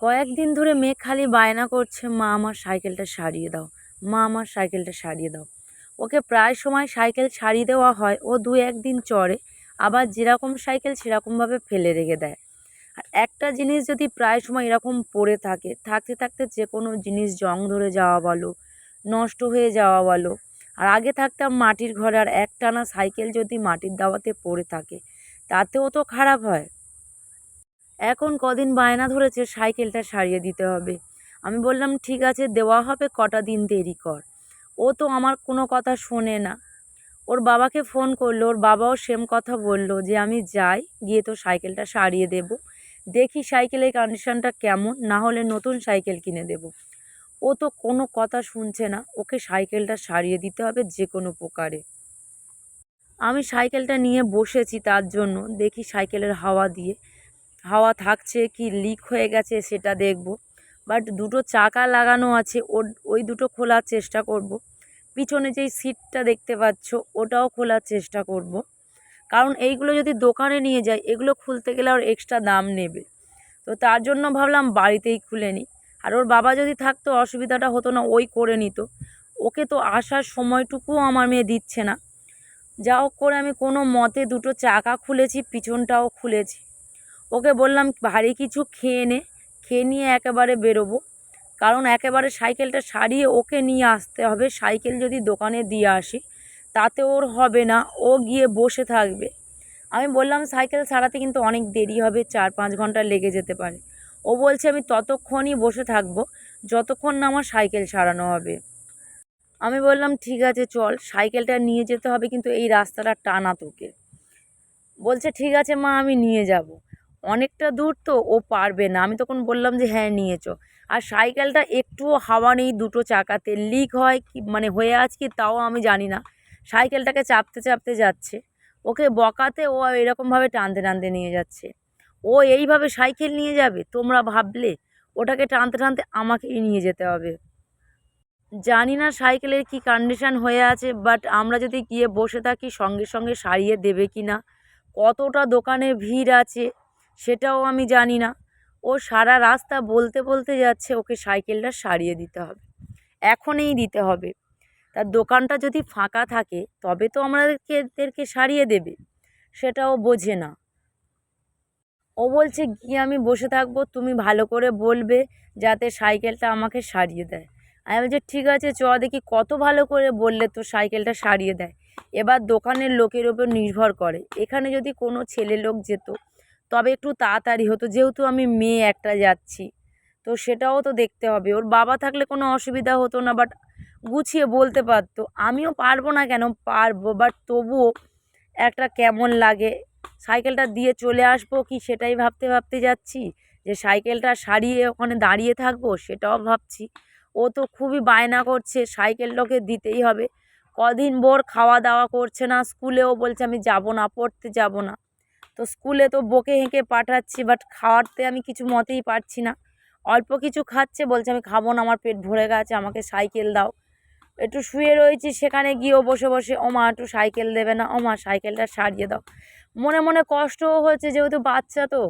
কয়েকদিন ধরে মেয়ে খালি বায়না করছে, মা আমার সাইকেলটা সারিয়ে দাও, মা আমার সাইকেলটা সারিয়ে দাও। ওকে প্রায় সময় সাইকেল সারিয়ে দেওয়া হয়, ও দু একদিন চড়ে, আবার যেরকম সাইকেল সেরকমভাবে ফেলে রেখে দেয়। আর একটা জিনিস যদি প্রায় সময় এরকম পড়ে থাকে, থাকতে থাকতে যে কোনো জিনিস জং ধরে যাওয়া বলো, নষ্ট হয়ে যাওয়া বলো, আর আগে থাকতাম মাটির ঘরে, আর একটানা সাইকেল যদি মাটির দাওয়াতে পড়ে থাকে, তাতেও তো খারাপ হয়। এখন কদিন বায়না ধরেছে, সাইকেলটা সারিয়ে দিতে হবে। আমি বললাম, ঠিক আছে, দেওয়া হবে, কটা দিন দেরি কর। ও তো আমার কোনো কথা শোনে না। ওর বাবাকে ফোন করল, ওর বাবাও সেম কথা বলল যে, আমি যাই, গিয়ে তো সাইকেলটা সারিয়ে দেব। দেখি সাইকেলের কন্ডিশনটা কেমন, না হলে নতুন সাইকেল কিনে দেব। ও তো কোনো কথা শুনছে না, ওকে সাইকেলটা সারিয়ে দিতে হবে যে কোনো প্রকারে। আমি সাইকেলটা নিয়ে বসেছি তার জন্য, দেখি সাইকেলের হাওয়া দিয়ে। হাওয়া থাকছে, কি লিক হয়ে গেছে সেটা দেখব। বাট দুটো চাকা লাগানো আছে, ওর, ওই দুটো খোলার চেষ্টা করব। পিছনে যেই সিটটা দেখতে পাচ্ছ, ওটাও খোলার চেষ্টা করব। কারণ এইগুলো যদি দোকানে নিয়ে যাই এগুলো খুলতে গেলে আর এক্সট্রা দাম নেবে। তো তার জন্য ভাবলাম বাড়িতেই খুলে নিই আর ওর বাবা যদি থাকতো, অসুবিধাটা হতো না, ওই করে নিত। ওকে তো আসার সময়টুকুও আমার মেয়ে দিচ্ছে না। যা হোক করে আমি কোনো মতে দুটো চাকা খুলেছি, পিছনটাও খুলেছি। ওকে বললাম ভারী কিছু খেয়ে নে। খেয়ে নিয়ে একেবারে বেরোবো। কারণ একেবারে সাইকেলটা সারিয়ে ওকে নিয়ে আসতে হবে। সাইকেল যদি দোকানে দিয়ে আসি, তাতে ওর হবে না। ও গিয়ে বসে থাকবে। আমি বললাম, সাইকেল সারাতে কিন্তু অনেক দেরি হবে। চার পাঁচ ঘণ্টা লেগে যেতে পারে। ও বলছে, আমি ততক্ষণই বসে থাকব। যতক্ষণ না আমার সাইকেল সারানো হবে। আমি বললাম, ঠিক আছে, চল। সাইকেলটা নিয়ে যেতে হবে, কিন্তু এই রাস্তাটা টানা তোকে। বলছে, ঠিক আছে মা, আমি নিয়ে যাব। অনেকটা দূর তো, ও পারবে না। আমি তখন বললাম যে হ্যাঁ নিয়ে চ আর সাইকেলটা একটুও হাওয়া নেই, দুটো চাকাতে লিক হয় কি মানে হয়ে আছে কি, তাও আমি জানি না। সাইকেলটাকে চাপতে চাপতে যাচ্ছে। ওকে বকাতে ও এরকমভাবে টানতে টানতে নিয়ে যাচ্ছে। ও এইভাবে সাইকেল নিয়ে যাবে? তোমরা ভাবলে, ওটাকে টানতে টানতে আমাকেই নিয়ে যেতে হবে। জানি না সাইকেলের কী কন্ডিশান হয়ে আছে বাট আমরা যদি গিয়ে বসে থাকি সঙ্গে সঙ্গে সারিয়ে দেবে কি না কতটা দোকানে ভিড় আছে সেটাও আমি জানি না। ও সারা রাস্তা বলতে বলতে যাচ্ছে, ওকে সাইকেলটা সারিয়ে দিতে হবে। এখনই দিতে হবে। তার দোকানটা যদি ফাঁকা থাকে, তবে তো আমাদেরকে সারিয়ে দেবে। সেটাও বোঝে না। ও বলছে, গিয়ে আমি বসে থাকব, তুমি ভালো করে বলবে, যাতে সাইকেলটা আমাকে সারিয়ে দেয়। আমি বলছি, ঠিক আছে, চ দেখি কত ভালো করে বললে তো সাইকেলটা সারিয়ে দেয়। এবার দোকানের লোকের ওপর নির্ভর করে। এখানে যদি কোনো ছেলে লোক যেত তবে একটু তাড়াতাড়ি হতো। যেহেতু আমি মেয়ে একটা যাচ্ছি, তো সেটাও তো দেখতে হবে। ওর বাবা থাকলে কোনো অসুবিধা হতো না বাট গুছিয়ে বলতে পারতো। আমিও পারব না কেন? পারব বাট তবুও একটা কেমন লাগে? সাইকেলটা দিয়ে চলে আসব কি সেটাই ভাবতে ভাবতে যাচ্ছি? যে সাইকেলটা সারিয়ে ওখানে দাঁড়িয়ে থাকব সেটাও ভাবছি। ও তো খুবই বায়না করছে সাইকেলটাকে দিতেই হবে। কদিন বোর খাওয়া দাওয়া করছে না, স্কুলেও বলছে আমি যাব না, পড়তে যাব না। তো স্কুলে তো বকে হেঁকে পাঠাচ্ছি বাট খাওয়াতে আমি কিছু মতেই পারছি না। অল্প কিছু খাচ্ছে, বলছে আমি খাব না, আমার পেট ভরে গেছে, আমাকে সাইকেল দাও। একটু শুয়ে রয়েছি, সেখানে গিয়েও বসে বসে ও মা একটু সাইকেল দেবে না ও মা সাইকেলটা সারিয়ে দাও। মনে মনে কষ্টও হচ্ছে যেহেতু বাচ্চা তো,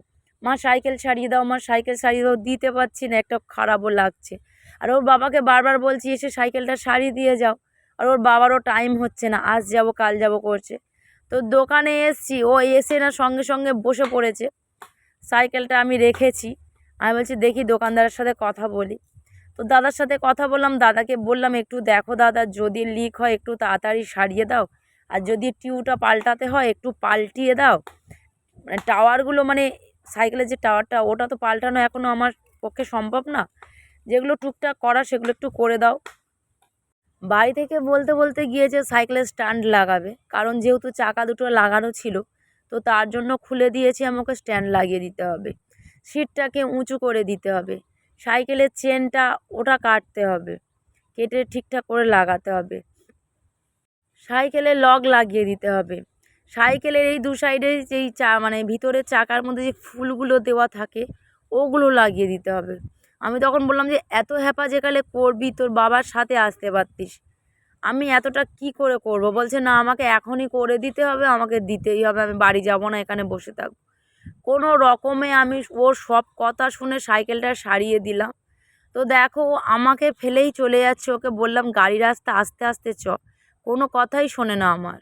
মা সাইকেল সারিয়ে দাও, মা সাইকেল সারিয়ে দাও, দিতে পারছি না, একটা খারাপও লাগছে। আর ওর বাবাকে বারবার বলছি, এসে সাইকেলটা সারিয়ে দিয়ে যাও। আর ওর বাবারও টাইম হচ্ছে না, আজ যাব, কাল যাব করছে। তো দোকানে এসছি। ও এসে না সঙ্গে সঙ্গে বসে পড়েছে। সাইকেলটা আমি রেখেছি। আমি বলছি, দেখি দোকানদারের সাথে কথা বলি। তো দাদার সাথে কথা বললাম। দাদাকে বললাম, একটু দেখো দাদা, যদি লিক হয় একটু তাড়াতাড়ি সারিয়ে দাও। আর যদি টিউটা পাল্টাতে হয় একটু পাল্টিয়ে দাও। মানে টাওয়ারগুলো মানে সাইকেলের যে টাওয়ারটা, ওটা তো পাল্টানো এখনও আমার পক্ষে সম্ভব না। যেগুলো টুকটাক করা, সেগুলো একটু করে দাও। বাড়ি থেকে বলতে বলতে গিয়েছে সাইকেলের স্ট্যান্ড লাগাবে, কারণ যেহেতু চাকা দুটো লাগানো ছিল, তো তার জন্য খুলে দিয়েছি, আমাকে স্ট্যান্ড লাগিয়ে দিতে হবে। সিটটাকে উঁচু করে দিতে হবে। সাইকেলের চেনটা ওটা কাটতে হবে। কেটে ঠিকঠাক করে লাগাতে হবে। সাইকেলে লক লাগিয়ে দিতে হবে। সাইকেলের এই দু সাইডে যেই চা মানে ভিতরের চাকার মধ্যে যে ফুলগুলো দেওয়া থাকে, ওগুলো লাগিয়ে দিতে হবে। আমি তখন বললাম যে, এত হ্যাপা যেকালে করবি, তোর বাবার সাথে আসতে পারতিস। আমি এতটা কি করে করব? বলছে, না, আমাকে এখনই করে দিতে হবে, আমাকে দিতেই হবে, আমি বাড়ি যাব না, এখানে বসে থাকব। কোনো রকমে আমি ওর সব কথা শুনে সাইকেলটা সারিয়ে দিলাম। তো দেখো আমাকে ফেলেই চলে যাচ্ছে, ওকে বললাম, গাড়ির রাস্তা আস্তে আস্তে চ। কোনো কথাই শোনে না আমার।